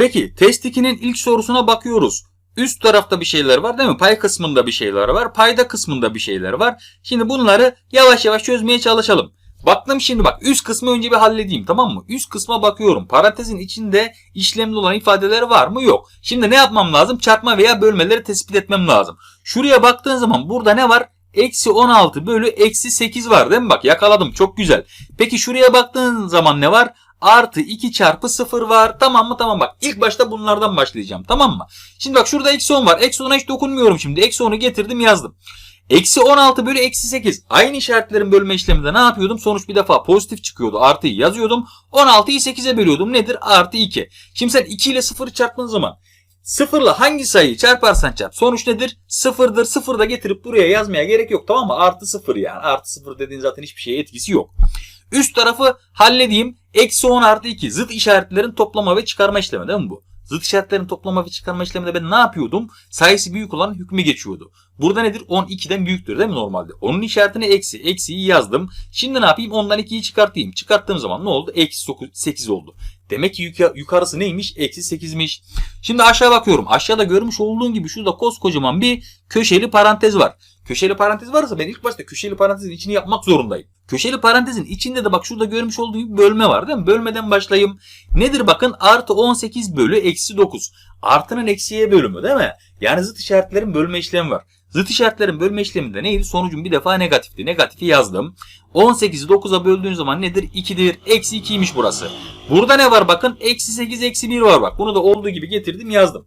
Peki test 2'nin ilk sorusuna bakıyoruz. Üst tarafta bir şeyler var değil mi? Pay kısmında bir şeyler var. Payda kısmında bir şeyler var. Şimdi bunları yavaş yavaş çözmeye çalışalım. Baktım şimdi bak üst kısmı önce bir halledeyim tamam mı? Üst kısma bakıyorum. Parantezin içinde işlemli olan ifadeler var mı? Yok. Şimdi ne yapmam lazım? Çarpma veya bölmeleri tespit etmem lazım. Şuraya baktığın zaman burada ne var? Eksi 16 bölü eksi 8 var değil mi? Bak yakaladım çok güzel. Peki şuraya baktığın zaman ne var? Artı 2 çarpı 0 var. Tamam mı? Tamam bak. İlk başta bunlardan başlayacağım. Tamam mı? Şimdi bak şurada eksi 10 var. Eksi 10'a hiç dokunmuyorum şimdi. Eksi 10'u getirdim yazdım. Eksi 16 bölü eksi 8. Aynı işaretlerin bölme işleminde ne yapıyordum? Sonuç bir defa pozitif çıkıyordu. Artıyı yazıyordum. 16'yı 8'e bölüyordum. Nedir? Artı 2. Şimdi sen 2 ile 0'ı çarptığın zaman sıfırla hangi sayıyı çarparsan çarp. Sonuç nedir? Sıfırdır. Sıfır da getirip buraya yazmaya gerek yok. Tamam mı? Artı sıfır yani. Artı sıfır dediğin zaten hiçbir şeye etkisi yok. Üst tarafı halledeyim. Eksi 10 artı 2. Zıt işaretlerin toplama ve çıkarma işlemi değil mi bu? Zıt işaretlerin toplama ve çıkarma işleminde ben ne yapıyordum? Sayısı büyük olan hükmü geçiyordu. Burada nedir? 10 2'den büyüktür değil mi normalde? Onun işaretine eksi. Eksiyi yazdım. Şimdi ne yapayım? Ondan 2'yi çıkartayım. Çıkarttığım zaman ne oldu? Eksi 8 oldu. Demek ki yuka- yukarısı neymiş? Eksi 8'miş. Şimdi aşağı bakıyorum. Aşağıda görmüş olduğun gibi şurada koskocaman bir köşeli parantez var. Köşeli parantez varsa ben ilk başta köşeli parantezin içini yapmak zorundayım. Köşeli parantezin içinde de bak şurada görmüş olduğu gibi bölme var değil mi? Bölmeden başlayayım. Nedir bakın? Artı 18 bölü eksi 9. Artının eksiye bölümü değil mi? Yani zıt işaretlerin bölme işlemi var. Zıt işaretlerin bölme işleminde neydi? Sonucun bir defa negatifti. Negatifi yazdım. 18'i 9'a böldüğün zaman nedir? 2'dir. Eksi 2'ymiş burası. Burada ne var bakın? Eksi 8, eksi 1 var bak. Bunu da olduğu gibi getirdim yazdım.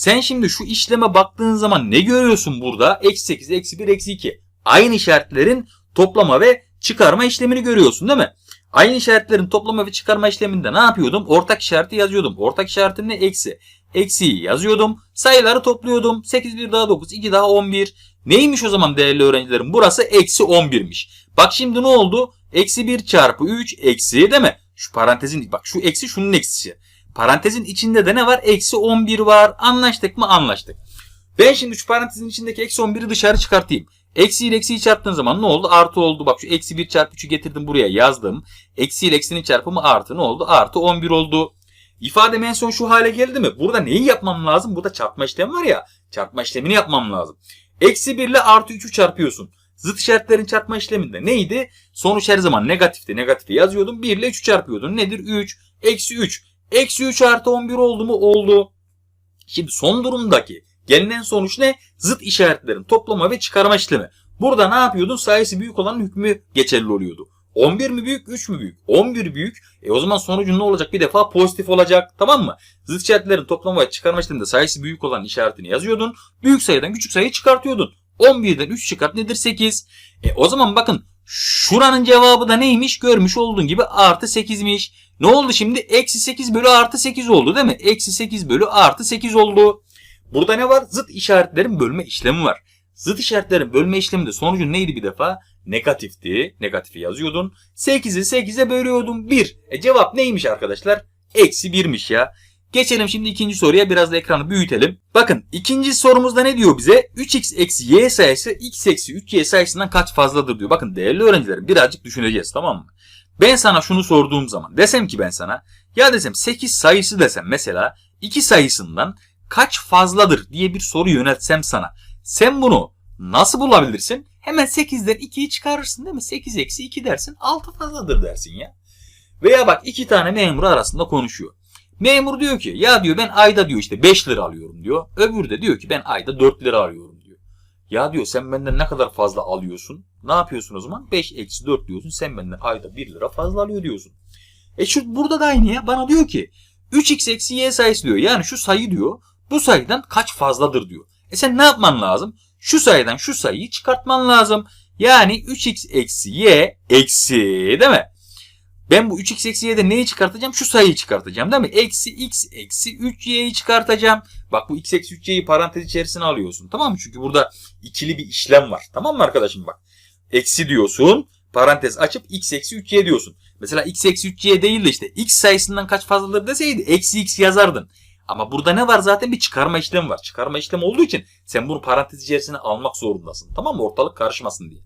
Sen şimdi şu işleme baktığın zaman ne görüyorsun burada? Eksi 8, eksi 1, eksi 2. Aynı işaretlerin toplama ve çıkarma işlemini görüyorsun değil mi? Aynı işaretlerin toplama ve çıkarma işleminde ne yapıyordum? Ortak işareti yazıyordum. Ortak işaretim ne? Eksi. Eksiyi yazıyordum. Sayıları topluyordum. 8 bir daha 9, 2 daha 11. Neymiş o zaman değerli öğrencilerim? Burası eksi 11'miş. Bak şimdi ne oldu? Eksi 1 çarpı 3 eksi değil mi? Şu parantezin bak şu eksi şunun eksisi. Parantezin içinde de ne var? Eksi 11 var. Anlaştık mı? Anlaştık. Ben şimdi şu parantezin içindeki eksi 11'i dışarı çıkartayım. Eksi ile eksiyi çarptığın zaman ne oldu? Artı oldu. Bak şu eksi 1 çarpı 3'ü getirdim buraya yazdım. Eksi ile eksinin çarpımı artı ne oldu? Artı 11 oldu. İfadem en son şu hale geldi mi? Burada neyi yapmam lazım? Burada çarpma işlemi var ya. Çarpma işlemini yapmam lazım. Eksi 1 ile artı 3'ü çarpıyorsun. Zıt işaretlerin çarpma işleminde neydi? Sonuç her zaman negatifti. Negatifi yazıyordum. 1 ile 3'ü çarpıyordun. Nedir? 3. Eksi 3. Eksi 3 artı 11 oldu mu? Oldu. Şimdi son durumdaki gelinen sonuç ne? Zıt işaretlerin toplama ve çıkarma işlemi. Burada ne yapıyordun? Sayısı büyük olan hükmü geçerli oluyordu. 11 mi büyük, 3 mü büyük? 11 büyük. E o zaman sonucun ne olacak? Bir defa pozitif olacak. Tamam mı? Zıt işaretlerin toplama ve çıkarma işleminde sayısı büyük olan işaretini yazıyordun. Büyük sayıdan küçük sayıyı çıkartıyordun. 11'den 3 çıkart nedir? 8. E o zaman bakın şuranın cevabı da neymiş? Görmüş olduğun gibi artı 8'miş. Ne oldu şimdi? Eksi 8 bölü artı 8 oldu değil mi? Eksi 8 bölü artı 8 oldu. Burada ne var? Zıt işaretlerin bölme işlemi var. Zıt işaretlerin bölme işleminde sonucun neydi bir defa? Negatifti. Negatifi yazıyordun. 8'i 8'e bölüyordun. 1. E cevap neymiş arkadaşlar? Eksi 1'miş ya. Geçelim şimdi ikinci soruya biraz da ekranı büyütelim. Bakın ikinci sorumuzda ne diyor bize? 3x eksi y sayısı x eksi 3y sayısından kaç fazladır diyor. Bakın değerli öğrencilerim birazcık düşüneceğiz tamam mı? Ben sana şunu sorduğum zaman desem ki ben sana ya desem 8 sayısı desem mesela 2 sayısından kaç fazladır diye bir soru yöneltsem sana. Sen bunu nasıl bulabilirsin? Hemen 8'den 2'yi çıkarırsın değil mi? 8 eksi 2 dersin 6 fazladır dersin ya. Veya bak iki tane memur arasında konuşuyor. Memur diyor ki ya diyor ben ayda diyor işte 5 lira alıyorum diyor. Öbürü de diyor ki ben ayda 4 lira alıyorum diyor. Ya diyor sen benden ne kadar fazla alıyorsun? Ne yapıyorsun o zaman? 5 eksi 4 diyorsun. Sen benden ayda 1 lira fazla alıyor diyorsun. E şu burada da aynı ya. Bana diyor ki 3x eksi y sayısı diyor. Yani şu sayı diyor bu sayıdan kaç fazladır diyor. E sen ne yapman lazım? Şu sayıdan şu sayıyı çıkartman lazım. Yani 3x eksi y eksi değil mi? Ben bu 3x eksi y'de neyi çıkartacağım? Şu sayıyı çıkartacağım değil mi? Eksi x eksi 3y'yi çıkartacağım. Bak bu x eksi 3y'yi parantez içerisine alıyorsun. Tamam mı? Çünkü burada ikili bir işlem var. Tamam mı arkadaşım bak? Eksi diyorsun. Parantez açıp x eksi 3y diyorsun. Mesela x eksi 3y değil de işte x sayısından kaç fazladır deseydi eksi x yazardın. Ama burada ne var zaten bir çıkarma işlemi var. Çıkarma işlemi olduğu için sen bunu parantez içerisine almak zorundasın. Tamam mı? Ortalık karışmasın diye.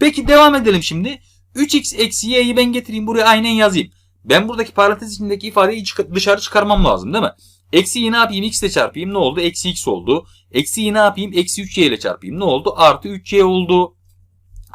Peki devam edelim şimdi. 3x eksi y'yi ben getireyim buraya aynen yazayım. Ben buradaki parantez içindeki ifadeyi dışarı çıkarmam lazım değil mi? Eksiyi ne yapayım? X ile çarpayım. Ne oldu? Eksi X oldu. Eksiyi ne yapayım? Eksi 3Y ile çarpayım. Ne oldu? Artı 3Y oldu.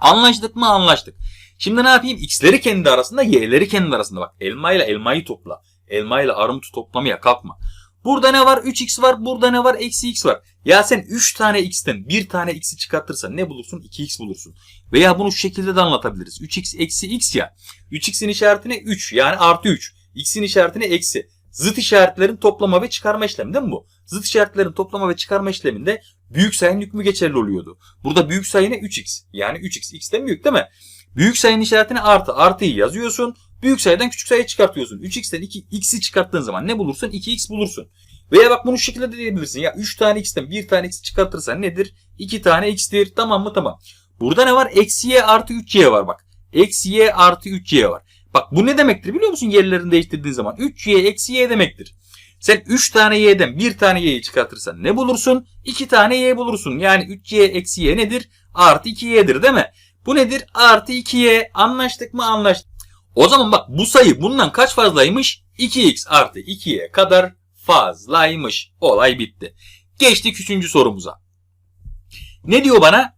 Anlaştık mı? Anlaştık. Şimdi ne yapayım? X'leri kendi arasında, Y'leri kendi arasında. Bak elma ile elmayı topla. Elma ile armutu toplamaya kalkma. Burada ne var? 3x var. Burada ne var? Eksi x var. Ya sen 3 tane x'ten 1 tane x'i çıkartırsan ne bulursun? 2x bulursun. Veya bunu şu şekilde de anlatabiliriz. 3x eksi x ya. 3x'in işaretine 3 yani artı 3. x'in işaretine eksi. Zıt işaretlerin toplama ve çıkarma işlemi değil mi bu? Zıt işaretlerin toplama ve çıkarma işleminde büyük sayının hükmü geçerli oluyordu. Burada büyük sayı ne? 3x. Yani 3x. x'ten büyük değil mi? Büyük sayının işaretine artı. Artıyı yazıyorsun. Büyük sayıdan küçük sayı çıkartıyorsun. 3x'ten 2, x'i çıkarttığın zaman ne bulursun? 2x bulursun. Veya bak bunu şu şekilde de diyebilirsin. Ya 3 tane x'ten 1 tane x çıkartırsan nedir? 2 tane x'tir. Tamam mı? Tamam. Burada ne var? Eksi y artı 3y var bak. Eksi y artı 3y var. Bak bu ne demektir biliyor musun yerlerini değiştirdiğin zaman? 3y eksi y demektir. Sen 3 tane y'den 1 tane y'yi çıkartırsan ne bulursun? 2 tane y bulursun. Yani 3y eksi y nedir? Artı 2y'dir değil mi? Bu nedir? Artı 2y. Anlaştık mı? Anlaştık. O zaman bak bu sayı bundan kaç fazlaymış? 2x artı 2y kadar fazlaymış. Olay bitti. Geçtik üçüncü sorumuza. Ne diyor bana?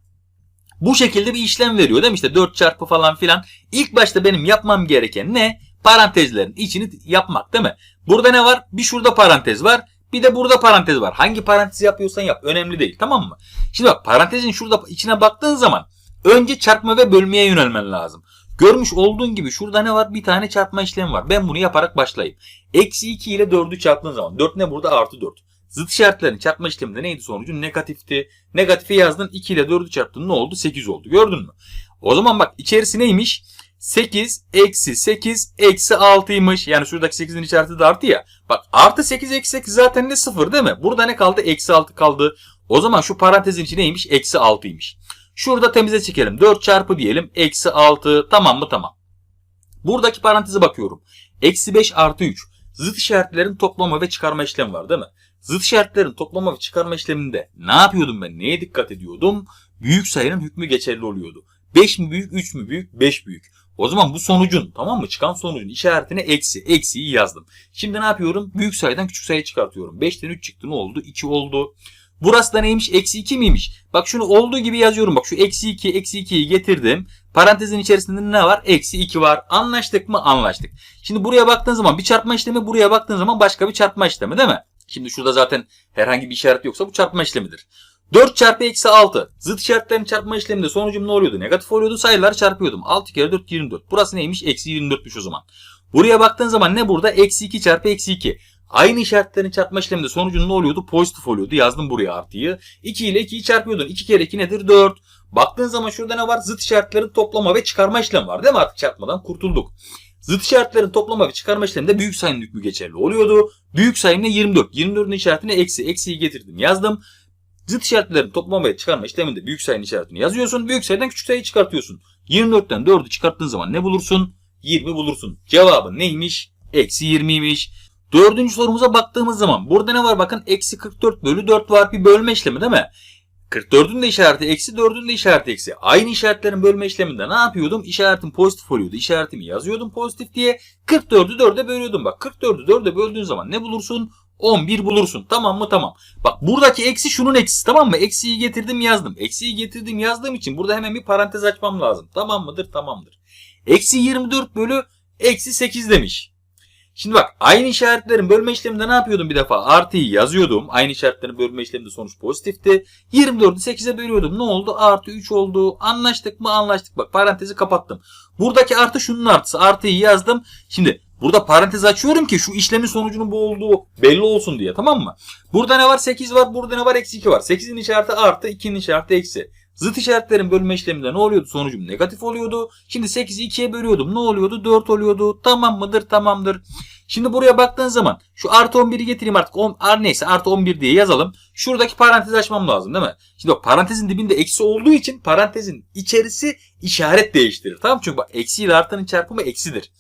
Bu şekilde bir işlem veriyor değil mi? İşte 4 çarpı falan filan. İlk başta benim yapmam gereken ne? Parantezlerin içini yapmak değil mi? Burada ne var? Bir şurada parantez var. Bir de burada parantez var. Hangi parantezi yapıyorsan yap. Önemli değil. Tamam mı? Şimdi bak parantezin şurada içine baktığın zaman önce çarpma ve bölmeye yönelmen lazım. Görmüş olduğun gibi şurada ne var? Bir tane çarpma işlemi var. Ben bunu yaparak başlayayım. Eksi 2 ile 4'ü çarptığın zaman. 4 ne burada? Artı 4. Zıt işaretlerin çarpma işleminde neydi sonucu? Negatifti. Negatifi yazdın 2 ile 4'ü çarptın ne oldu? 8 oldu. Gördün mü? O zaman bak içerisi neymiş? 8 eksi 8 eksi 6'ymış. Yani şuradaki 8'in işareti de artı ya. Bak artı 8 eksi 8 zaten ne 0 değil mi? Burada ne kaldı? Eksi 6 kaldı. O zaman şu parantezin içi neymiş? Eksi 6'ymış. Şurada temize çekelim. 4 çarpı diyelim. Eksi 6. Tamam mı? Tamam. Buradaki paranteze bakıyorum. Eksi 5 artı 3. Zıt işaretlerin toplama ve çıkarma işlemi var değil mi? Zıt işaretlerin toplama ve çıkarma işleminde ne yapıyordum ben? Neye dikkat ediyordum? Büyük sayının hükmü geçerli oluyordu. 5 mi büyük, 3 mü büyük, 5 büyük. O zaman bu sonucun tamam mı? Çıkan sonucun işaretine eksi. Eksiyi yazdım. Şimdi ne yapıyorum? Büyük sayıdan küçük sayı çıkartıyorum. 5'ten 3 çıktı ne oldu? 2 oldu. Burası da neymiş? Eksi 2 miymiş? Bak şunu olduğu gibi yazıyorum. Bak şu eksi 2, eksi 2'yi getirdim. Parantezin içerisinde ne var? Eksi 2 var. Anlaştık mı? Anlaştık. Şimdi buraya baktığın zaman bir çarpma işlemi, buraya baktığın zaman başka bir çarpma işlemi değil mi? Şimdi şurada zaten herhangi bir işaret yoksa bu çarpma işlemidir. 4 çarpı eksi 6. Zıt işaretlerin çarpma işleminde sonucum ne oluyordu? Negatif oluyordu. Sayıları çarpıyordum. 6 kere 4 24. Burası neymiş? Eksi 24'müş o zaman. Buraya baktığın zaman ne burada? Eksi 2 çarpı eksi 2. Aynı işaretlerin çarpma işleminde sonucun ne oluyordu? Pozitif oluyordu. Yazdım buraya artıyı. 2 ile 2'yi çarpıyordun. 2 kere 2 nedir? 4. Baktığın zaman şurada ne var? Zıt işaretlerin toplama ve çıkarma işlemi var. Değil mi? Artık çarpmadan kurtulduk. Zıt işaretlerin toplama ve çıkarma işleminde büyük sayının hükmü geçerli oluyordu. Büyük sayım ne? 24. 24'ün işaretine eksi. Eksiyi getirdim. Yazdım. Zıt işaretlerin toplama ve çıkarma işleminde büyük sayının işaretini yazıyorsun. Büyük sayıdan küçük sayıyı çıkartıyorsun. 24'ten 4'ü çıkarttığın zaman ne bulursun? 20 bulursun. Cevabı neymiş? Eksi 20'ymiş. Dördüncü sorumuza baktığımız zaman burada ne var bakın eksi 44 bölü 4 var bir bölme işlemi değil mi? 44'ün de işareti eksi 4'ün de işareti eksi. Aynı işaretlerin bölme işleminde ne yapıyordum? İşaretim pozitif oluyordu. İşaretimi yazıyordum pozitif diye. 44'ü 4'e bölüyordum bak. 44'ü 4'e böldüğün zaman ne bulursun? 11 bulursun. Tamam mı? Tamam. Bak buradaki eksi şunun eksisi tamam mı? Eksiyi getirdim yazdım. Eksiyi getirdim yazdığım için burada hemen bir parantez açmam lazım. Tamam mıdır? Tamamdır. Eksi 24 bölü eksi 8 demiş. Şimdi bak aynı işaretlerin bölme işleminde ne yapıyordum bir defa? Artıyı yazıyordum. Aynı işaretlerin bölme işleminde sonuç pozitifti. 24'ü 8'e bölüyordum. Ne oldu? Artı 3 oldu. Anlaştık mı? Anlaştık. Bak parantezi kapattım. Buradaki artı şunun artısı. Artıyı yazdım. Şimdi burada parantez açıyorum ki şu işlemin sonucunun bu olduğu belli olsun diye. Tamam mı? Burada ne var? 8 var. Burada ne var? Eksi 2 var. 8'in işareti artı. 2'nin işareti eksi. Zıt işaretlerin bölme işleminde ne oluyordu? Sonucum negatif oluyordu. Şimdi 8'i 2'ye bölüyordum. Ne oluyordu? 4 oluyordu. Tamam mıdır? Tamamdır. Şimdi buraya baktığın zaman şu artı 11'i getireyim artık. 10, neyse artı 11 diye yazalım. Şuradaki parantezi açmam lazım değil mi? Şimdi bak parantezin dibinde eksi olduğu için parantezin içerisi işaret değiştirir. Tamam? Çünkü bak eksi ile artanın çarpımı eksidir.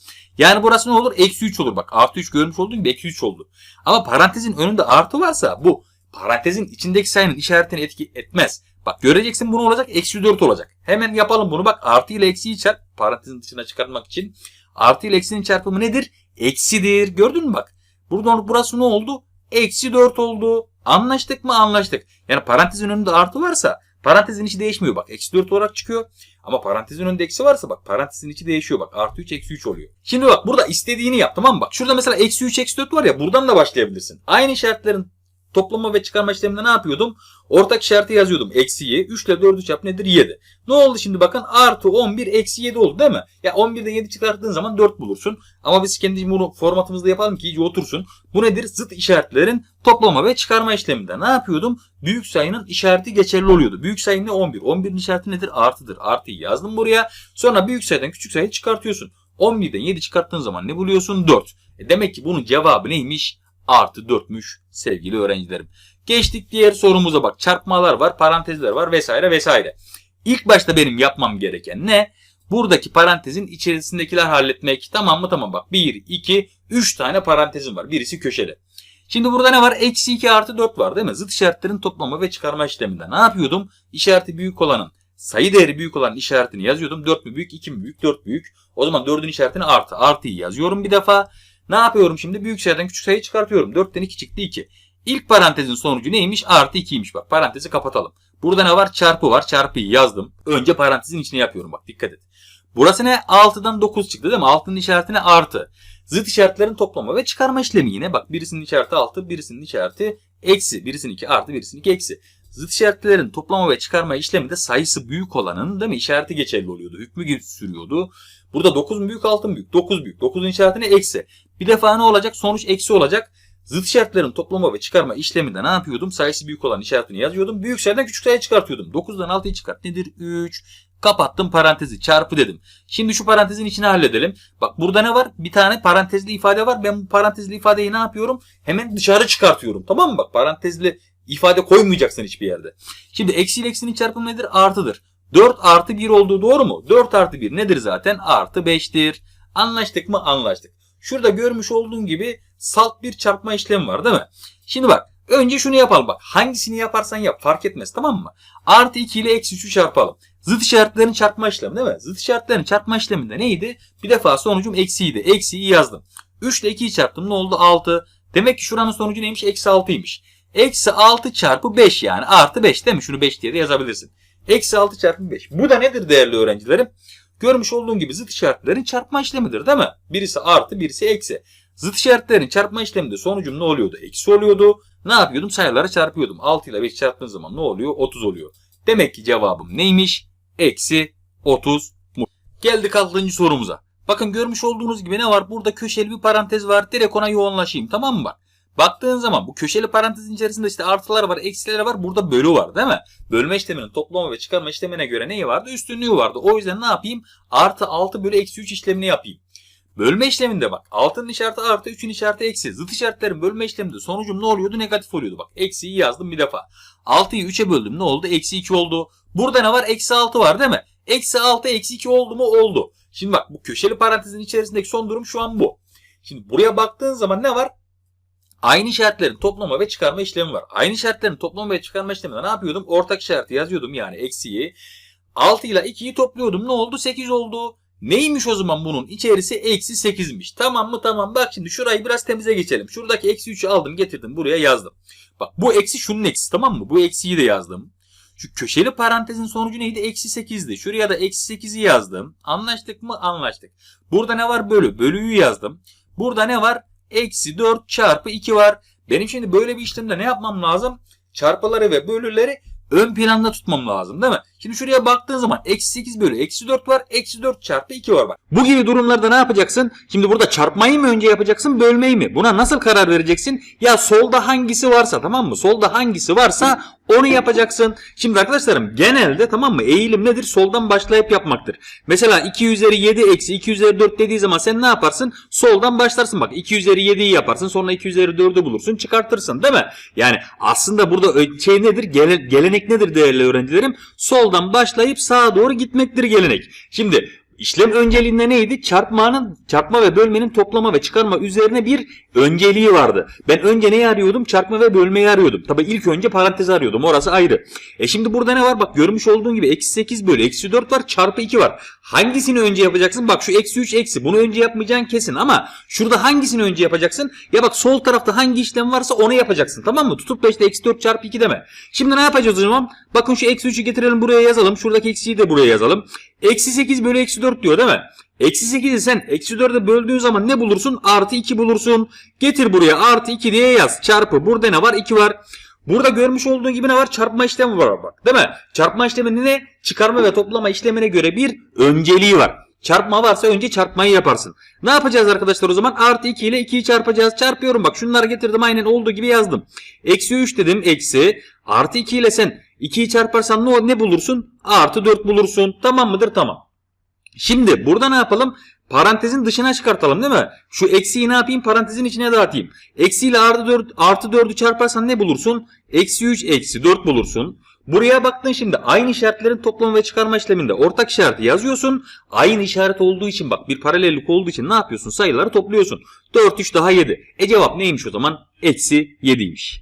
Yani burası ne olur? Eksi 3 olur. Bak artı 3 görmüş olduğun gibi eksi 3 oldu. Ama parantezin önünde artı varsa bu parantezin içindeki sayının işaretini etki etmez. Bak göreceksin bunu olacak. Eksi 4 olacak. Hemen yapalım bunu. Bak artı ile eksiyi çarp. Parantezin dışına çıkartmak için. Artı ile eksinin çarpımı nedir? Eksidir. Gördün mü bak. Buradan burası ne oldu? Eksi 4 oldu. Anlaştık mı? Anlaştık. Yani parantezin önünde artı varsa parantezin içi değişmiyor. Bak eksi 4 olarak çıkıyor. Ama parantezin önünde eksi varsa bak parantezin içi değişiyor. Bak artı 3 eksi 3 oluyor. Şimdi bak burada istediğini yap tamam mı? Bak şurada mesela eksi 3 eksi 4 var ya buradan da başlayabilirsin. Aynı işaretlerin toplama ve çıkarma işleminde ne yapıyordum? Ortak işareti yazıyordum. Eksiyi 3 ile 4'ü çarp nedir? 7. Ne oldu şimdi bakın? Artı 11 eksi 7 oldu değil mi? Ya 11'de 7 çıkarttığın zaman 4 bulursun. Ama biz kendi bunu formatımızda yapalım ki iyice otursun. Bu nedir? Zıt işaretlerin toplama ve çıkarma işleminde. Ne yapıyordum? Büyük sayının işareti geçerli oluyordu. Büyük sayı ne? 11. 11'in işareti nedir? Artıdır. Artıyı yazdım buraya. Sonra büyük sayıdan küçük sayı çıkartıyorsun. 11'den 7 çıkarttığın zaman ne buluyorsun? 4. E demek ki bunun cevabı neymiş? Artı 4'müş sevgili öğrencilerim. Geçtik diğer sorumuza bak. Çarpmalar var, parantezler var vesaire vesaire. İlk başta benim yapmam gereken ne? Buradaki parantezin içerisindekiler halletmek. Tamam mı? Tamam bak. 1, 2, 3 tane parantezim var. Birisi köşeli. Şimdi burada ne var? Eksi 2 artı 4 var değil mi? Zıt işaretlerin toplama ve çıkarma işleminde. Ne yapıyordum? İşareti büyük olanın, sayı değeri büyük olan işaretini yazıyordum. 4 mü büyük, 2 mi büyük, 4 büyük. O zaman 4'ün işaretini artı. Artıyı yazıyorum bir defa. Ne yapıyorum şimdi? Büyük sayıdan küçük sayı çıkartıyorum. 4'ten 2 çıktı 2. İlk parantezin sonucu neymiş? Artı 2'ymiş. Bak parantezi kapatalım. Burada ne var? Çarpı var. Çarpıyı yazdım. Önce parantezin içine yapıyorum. Bak dikkat et. Burası ne? 6'dan 9 çıktı değil mi? 6'nın işaretine artı. Zıt işaretlerin toplama ve çıkarma işlemi yine. Bak birisinin işareti 6, birisinin işareti eksi. Birisinin 2 artı, birisinin 2 eksi. Zıt işaretlerin toplama ve çıkarma işleminde sayısı büyük olanın değil mi? İşareti geçerli oluyordu. Hükmü sürüyordu. Burada 9 mu büyük 6 mı büyük? 9 büyük. 9'un işaretine eksi. Bir defa ne olacak? Sonuç eksi olacak. Zıt işaretlerin toplama ve çıkarma işleminde ne yapıyordum? Sayısı büyük olan işaretini yazıyordum. Büyük sayıdan küçük sayı çıkartıyordum. 9'dan 6'yı çıkart. Nedir? 3. Kapattım parantezi. Çarpı dedim. Şimdi şu parantezin içine halledelim. Bak burada ne var? Bir tane parantezli ifade var. Ben bu parantezli ifadeyi ne yapıyorum? Hemen dışarı çıkartıyorum. Tamam mı? Bak parantezli ifade koymayacaksın hiçbir yerde. Şimdi eksi ile eksinin çarpımı nedir? Artıdır. 4 artı 1 olduğu doğru mu? 4 artı 1 nedir zaten? Artı 5'tir. Anlaştık mı? Anlaştık. Şurada görmüş olduğun gibi salt bir çarpma işlemi var değil mi? Şimdi bak önce şunu yapalım bak. Hangisini yaparsan yap fark etmez tamam mı? Artı 2 ile eksi 3'ü çarpalım. Zıt işaretlerin çarpma işlemi değil mi? Zıt işaretlerin çarpma işleminde neydi? Bir defa sonucum eksiydi. Eksiyi yazdım. 3 ile 2'yi çarptım ne oldu? 6. Demek ki şuranın sonucu neymiş? Eksi 6'ymış. Eksi 6 çarpı 5 yani artı 5 değil mi? Şunu 5 diye de yazabilirsin. Eksi 6 çarpı 5. Bu da nedir değerli öğrencilerim? Görmüş olduğun gibi zıt işaretlerin çarpma işlemidir değil mi? Birisi artı birisi eksi. Zıt işaretlerin çarpma işleminde sonucum ne oluyordu? Eksi oluyordu. Ne yapıyordum? Sayıları çarpıyordum. 6 ile 5 çarptığın zaman ne oluyor? 30 oluyor. Demek ki cevabım neymiş? Eksi 30. Geldik 6. sorumuza. Bakın görmüş olduğunuz gibi ne var? Burada köşeli bir parantez var. Direkt ona yoğunlaşayım. Tamam mı bak? Baktığın zaman bu köşeli parantezin içerisinde işte artılar var, eksiler var. Burada bölü var değil mi? Bölme işleminin toplama ve çıkarma işlemine göre neyi vardı? Üstünlüğü vardı. O yüzden ne yapayım? Artı 6 bölü eksi 3 işlemini yapayım. Bölme işleminde bak. Altının işareti artı 3'ün işareti eksi. Zıt işaretlerin bölme işleminde sonucum ne oluyordu? Negatif oluyordu. Bak eksiyi yazdım bir defa. 6'yı 3'e böldüm ne oldu? Eksi 2 oldu. Burada ne var? Eksi 6 var değil mi? Eksi 6 eksi 2 oldu mu? Oldu. Şimdi bak bu köşeli parantezin içerisindeki son durum şu an bu. Şimdi buraya baktığın zaman ne var? Aynı işaretlerin toplama ve çıkarma işlemi var. Aynı işaretlerin toplama ve çıkarma işleminde ne yapıyordum? Ortak işareti yazıyordum yani eksiyi. 6 ile 2'yi topluyordum. Ne oldu? 8 oldu. Neymiş o zaman bunun? İçerisi eksi 8'miş. Tamam mı? Tamam. Bak şimdi şurayı biraz temize geçelim. Şuradaki eksi 3'ü aldım getirdim buraya yazdım. Bak bu eksi şunun eksi tamam mı? Bu eksiyi de yazdım. Şu köşeli parantezin sonucu neydi? Eksi 8'di. Şuraya da eksi 8'i yazdım. Anlaştık mı? Anlaştık. Burada ne var? Bölü. Bölüyü yazdım. Burada ne var? Eksi 4 çarpı 2 var. Benim şimdi böyle bir işlemde ne yapmam lazım? Çarpıları ve bölüleri ön planda tutmam lazım değil mi? Şimdi şuraya baktığın zaman eksi 8 bölü eksi 4 var. Eksi 4 çarpı 2 var bak. Bu gibi durumlarda ne yapacaksın? Şimdi burada çarpmayı mı önce yapacaksın bölmeyi mi? Buna nasıl karar vereceksin? Ya solda hangisi varsa tamam mı? Solda hangisi varsa onu yapacaksın. Şimdi arkadaşlarım genelde tamam mı? Eğilim nedir? Soldan başlayıp yapmaktır. Mesela 2 üzeri 7 eksi 2 üzeri 4 dediği zaman sen ne yaparsın? Soldan başlarsın bak. 2 üzeri 7'yi yaparsın. Sonra 2 üzeri 4'ü bulursun. Çıkartırsın değil mi? Yani aslında burada şey nedir? Gele, gelenek nedir değerli öğrencilerim? Soldan başlayıp sağa doğru gitmektir gelenek. Şimdi İşlem önceliğinde neydi? Çarpmanın, çarpma ve bölmenin toplama ve çıkarma üzerine bir önceliği vardı. Ben önce neyi arıyordum? Çarpma ve bölmeyi arıyordum. Tabi ilk önce parantezi arıyordum. Orası ayrı. E şimdi burada ne var? Bak görmüş olduğun gibi eksi 8 bölü eksi 4 var. Çarpı 2 var. Hangisini önce yapacaksın? Bak şu eksi 3 eksi. Bunu önce yapmayacaksın kesin ama şurada hangisini önce yapacaksın? Ya bak sol tarafta hangi işlem varsa onu yapacaksın. Tamam mı? Tutup da işte eksi 4 çarpı 2 deme. Şimdi ne yapacağız o zaman? Bakın şu eksi 3'ü getirelim buraya yazalım. Şuradaki eksiyi de buraya yazalım. Eksi 8 bölü eksi 4 diyor değil mi? Eksi 8'i sen eksi 4'e böldüğün zaman ne bulursun? Artı 2 bulursun. Getir buraya artı 2 diye yaz. Çarpı. Burada ne var? 2 var. Burada görmüş olduğun gibi ne var? Çarpma işlemi var bak. Değil mi? Çarpma işleminin ne? Çıkarma ve toplama işlemine göre bir önceliği var. Çarpma varsa önce çarpmayı yaparsın. Ne yapacağız arkadaşlar o zaman? Artı 2 ile 2'yi çarpacağız. Çarpıyorum bak şunları getirdim aynen olduğu gibi yazdım. Eksi 3 dedim eksi. Artı 2 ile sen 2'yi çarparsan ne, ne bulursun? Artı 4 bulursun. Tamam mıdır? Tamam. Şimdi burada ne yapalım? Parantezin dışına çıkartalım değil mi? Şu eksiyi ne yapayım? Parantezin içine dağıtayım. Eksi ile artı 4, artı 4'ü çarparsan ne bulursun? Eksi 3 eksi 4 bulursun. Buraya baktın şimdi aynı işaretlerin toplamı ve çıkarma işleminde ortak işareti yazıyorsun. Aynı işaret olduğu için bak bir paralellik olduğu için ne yapıyorsun? Sayıları topluyorsun. 4 3 daha 7. E cevap neymiş o zaman? Eksi 7'ymiş.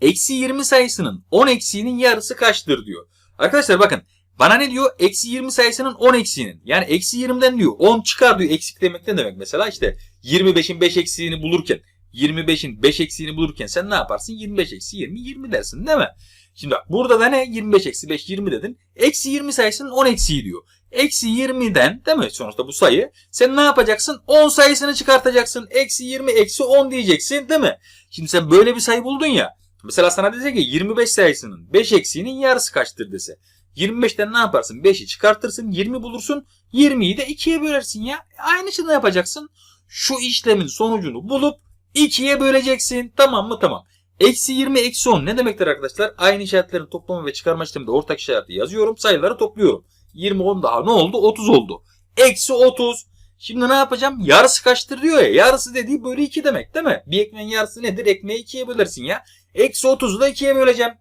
Eksi 20 sayısının 10 eksiğinin yarısı kaçtır diyor. Arkadaşlar bakın bana ne diyor? Eksi 20 sayısının 10 eksiğinin. Yani eksi 20'den diyor 10 çıkar diyor. Eksik demek ne demek? Mesela işte 25'in 5 eksiğini bulurken 25'in 5 eksiğini bulurken sen ne yaparsın? 25 eksi 20 20 dersin değil mi? Şimdi bak burada da ne? 25 eksi 5 20 dedin. Eksi 20 sayısının 10 eksiği diyor. Eksi 20'den değil mi? Sonuçta bu sayı. Sen ne yapacaksın? 10 sayısını çıkartacaksın. Eksi 20 eksi 10 diyeceksin değil mi? Şimdi sen böyle bir sayı buldun ya. Mesela sana dese ki 25 sayısının 5 eksiğinin yarısı kaçtır dese. 25'ten ne yaparsın? 5'i çıkartırsın 20 bulursun. 20'yi de 2'ye bölersin ya. Aynı şeyi yapacaksın. Şu işlemin sonucunu bulup 2'ye böleceksin. Tamam mı? Tamam. Eksi 20 eksi 10 ne demektir arkadaşlar? Aynı işaretlerin toplamı ve çıkarma işleminde ortak işareti yazıyorum. Sayıları topluyorum. 20 10 daha ne oldu? 30 oldu. Eksi 30. Şimdi ne yapacağım? Yarısı kaçtır diyor ya. Yarısı dediği bölü 2 demek değil mi? Bir ekmeğin yarısı nedir? Ekmeği 2'ye bölersin ya. Eksi 30'u da 2'ye böleceğim.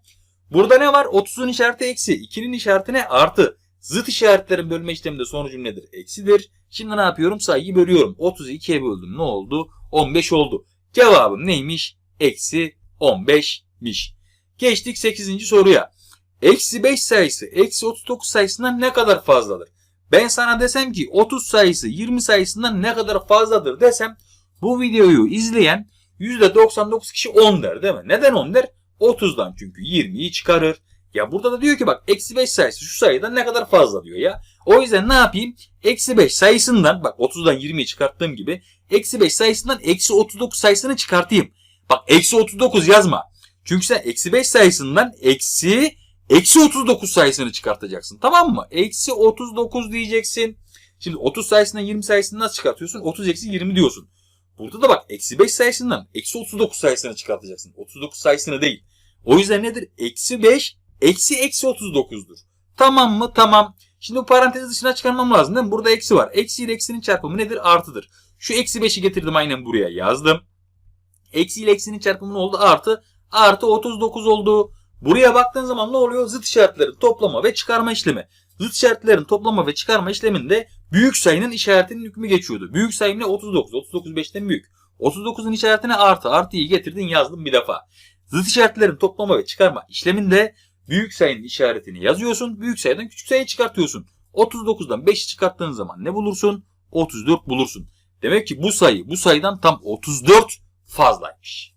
Burada ne var? 30'un işareti eksi. 2'nin işareti ne? Artı. Zıt işaretlerin bölme işleminde sonucum nedir? Eksidir. Şimdi ne yapıyorum? Sayıyı bölüyorum. 30'u 2'ye böldüm. Ne oldu? 15 oldu. Cevabım neymiş? Eksi 15'miş. Geçtik 8. soruya. Eksi 5 sayısı eksi 39 sayısından ne kadar fazladır? Ben sana desem ki 30 sayısı 20 sayısından ne kadar fazladır desem bu videoyu izleyen %99 kişi 10 der değil mi? Neden 10 der? 30'dan çünkü 20'yi çıkarır. Ya burada da diyor ki bak eksi 5 sayısı şu sayıdan ne kadar fazla diyor ya. O yüzden ne yapayım? Eksi 5 sayısından bak 30'dan 20'yi çıkarttığım gibi eksi 5 sayısından eksi 39 sayısını çıkartayım. Bak eksi 39 yazma. Çünkü sen eksi 5 sayısından eksi eksi 39 sayısını çıkartacaksın. Tamam mı? Eksi 39 diyeceksin. Şimdi 30 sayısından 20 sayısını nasıl çıkartıyorsun? 30 eksi 20 diyorsun. Burada da bak eksi 5 sayısından eksi 39 sayısını çıkartacaksın. 39 sayısını değil. O yüzden nedir? Eksi 5 eksi eksi 39'dur. Tamam mı? Tamam. Şimdi bu parantezi dışına çıkarmam lazım değil mi? Burada eksi var. Eksi ile eksinin çarpımı nedir? Artıdır. Şu eksi 5'i getirdim aynen buraya yazdım. Eksi ile eksinin çarpımı ne oldu? Artı. Artı 39 oldu. Buraya baktığın zaman ne oluyor? Zıt işaretlerin toplama ve çıkarma işlemi. Zıt işaretlerin toplama ve çıkarma işleminde büyük sayının işaretinin hükmü geçiyordu. Büyük sayım ne? 39. 39 5'ten büyük. 39'un işaretine artı. Artıyı getirdin yazdım bir defa. Zıt işaretlerin toplama ve çıkarma işleminde büyük sayının işaretini yazıyorsun. Büyük sayıdan küçük sayıyı çıkartıyorsun. 39'dan 5'i çıkarttığın zaman ne bulursun? 34 bulursun. Demek ki bu sayı bu sayıdan tam 34 fazlaymış.